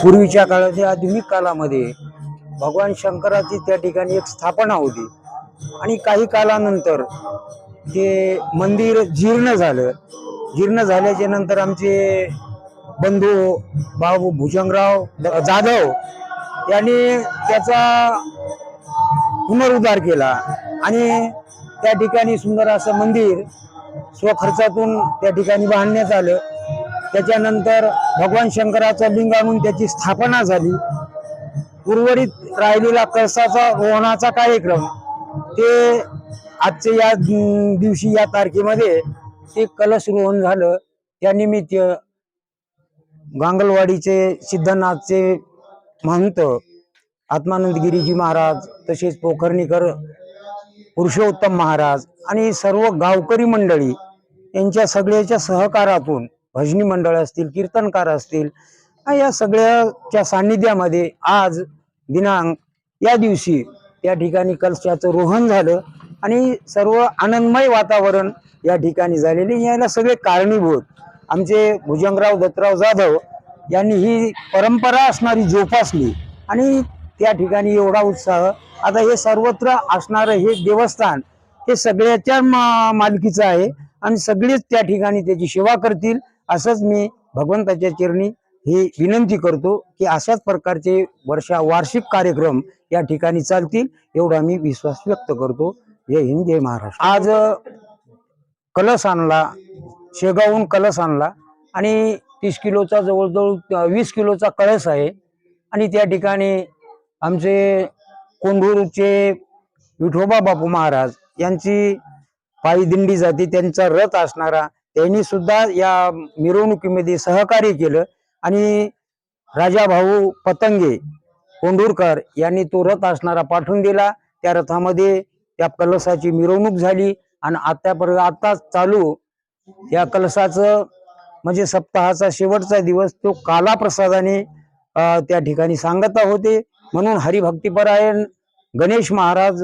पूर्वीच्या काळाच्या आधुनिक काळामध्ये भगवान शंकराची त्या ठिकाणी एक स्थापना होती. आणि काही कालानंतर ते मंदिर जीर्ण झालं. जीर्ण झाल्याच्यानंतर आमचे बंधू बाबू भुजंगराव द- जाधव यांनी त्याचा पुनरुद्धार केला. आणि त्या ठिकाणी सुंदर असं मंदिर स्वखर्चातून त्या ठिकाणी बांधण्यात आलं. त्याच्यानंतर भगवान शंकराचं लिंग आणून त्याची स्थापना झाली. उर्वरित राहिलेला कळसाचा रोहणाचा कार्यक्रम ते आजच्या या दि- दिवशी या तारखेमध्ये ते कलश रोहन झालं. त्यानिमित्त गांगलवाडीचे सिद्धनाथचे महंत आत्मानंद गिरीजी महाराज तसेच पोखर्णीकर पुरुषोत्तम महाराज आणि सर्व गावकरी मंडळी यांच्या सगळ्याच्या सहकारातून भजनी मंडळ असतील कीर्तनकार असतील या सगळ्याच्या सान्निध्यामध्ये आज दिनांक या दिवशी या ठिकाणी कलशाचं रोहन झालं आणि सर्व आनंदमय वातावरण या ठिकाणी झालेले याला सगळे कारणीभूत. आमचे भुजंगराव दत्तराव जाधव यांनी ही परंपरा असणारी जोपासली आणि त्या ठिकाणी एवढा उत्साह. आता हे सर्वत्र असणारं हे देवस्थान हे सगळ्याच्या मा- मालकीचं आहे आणि सगळेच त्या ठिकाणी त्याची सेवा करतील. असंच मी भगवंताच्या चरणी ही विनंती करतो की अशाच प्रकारचे वर्षा वार्षिक कार्यक्रम या ठिकाणी चालतील एवढा मी विश्वास व्यक्त करतो. जय हिंद जय महाराष्ट्र. आज कलश आणला शेगावहून कलश आणला आणि तीस किलोचा जवळजवळ वीस किलोचा कळस आहे. आणि त्या ठिकाणी आमचे कोंढूरचे विठोबा बापू महाराज यांची पायी दिंडी जाते त्यांचा रथ असणारा त्यांनी सुद्धा या मिरवणुकीमध्ये सहकार्य केलं. आणि राजा भाऊ पतंगे कोंडूरकर यांनी तो रथ असणारा पाठवून दिला. त्या रथामध्ये त्या कलशाची मिरवणूक झाली आणि आतापर्यंत आता चालू या कलशाचं म्हणजे सप्ताहाचा शेवटचा दिवस तो काला प्रसादाने त्या ठिकाणी सांगत होते. म्हणून हरिभक्तीपरायण गणेश महाराज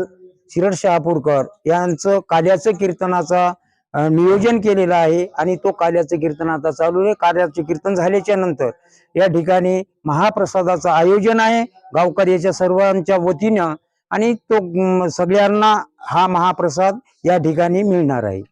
शिरड शहापूरकर यांचं काल्याचं कीर्तनाचा नियोजन केलेलं आहे आणि तो काल्याचं कीर्तन आता चालू आहे. कार्याचे कीर्तन झाल्याच्यानंतर या ठिकाणी महाप्रसादाचं आयोजन आहे. गावकऱ्याच्या सर्वांच्या वतीनं आणि तो सगळ्यांना हा महाप्रसाद या ठिकाणी मिळणार आहे.